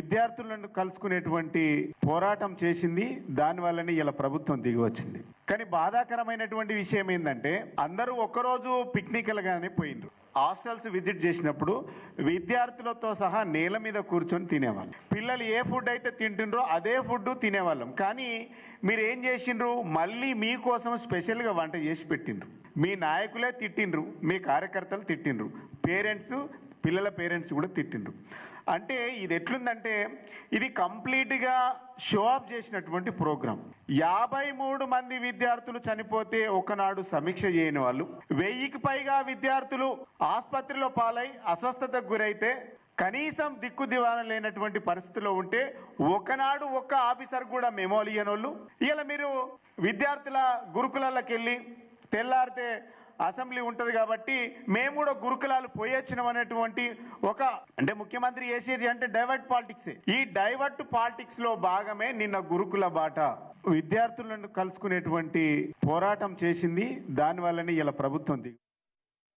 విద్యార్థులను కలుసుకునేటువంటి పోరాటం చేసింది. దాని వల్లనే ఇలా ప్రభుత్వం దిగి వచ్చింది. కానీ బాధాకరమైనటువంటి విషయం ఏంటంటే అందరూ ఒక్కరోజు పిక్నిక్లుగానే పోయిండ్రు. హాస్టల్స్ విజిట్ చేసినప్పుడు విద్యార్థులతో సహా నేల మీద కూర్చొని తినేవాళ్ళం. పిల్లలు ఏ ఫుడ్ అయితే తింటుండ్రో అదే ఫుడ్ తినేవాళ్ళం. కానీ మీరు ఏం చేసిండ్రు? మళ్ళీ మీకోసం స్పెషల్గా వంట చేసి పెట్టిండ్రు. మీ నాయకులే తిట్టిండ్రు. మీ కార్యకర్తలు తిట్టిండ్రు. పేరెంట్స్ పిల్లల పేరెంట్స్ కూడా తిట్టిండ్రు. అంటే ఇది ఎట్లుందంటే ఇది కంప్లీట్గా షో ఆఫ్ చేసినటువంటి ప్రోగ్రాం. యాభై మూడు మంది విద్యార్థులు చనిపోతే ఒకనాడు సమీక్ష చేయని వాళ్ళు వెయ్యికి పైగా విద్యార్థులు ఆసుపత్రిలో పాలై అస్వస్థతకు గురైతే కనీసం దిక్కు దివాన లేనటువంటి పరిస్థితిలో ఉంటే ఒకనాడు ఒక్క ఆఫీసర్ కూడా మెమోలు ఇయ్యనోళ్ళు ఇలా మీరు విద్యార్థుల గురుకులకి వెళ్ళి తెల్లారితే అసెంబ్లీ ఉంటుంది కాబట్టి మేము కూడా గురుకులాలు పోయొచ్చినాం అనేటువంటి ఒక అంటే ముఖ్యమంత్రి కేసీఆర్ అంటే డైవర్ట్ పాలిటిక్స్ ఈ డైవర్ట్ పాలిటిక్స్లో భాగమే నిన్న గురుకుల బాట. విద్యార్థులను కలుసుకునేటువంటి పోరాటం చేసింది. దాని వల్లనే ఇలా ప్రభుత్వం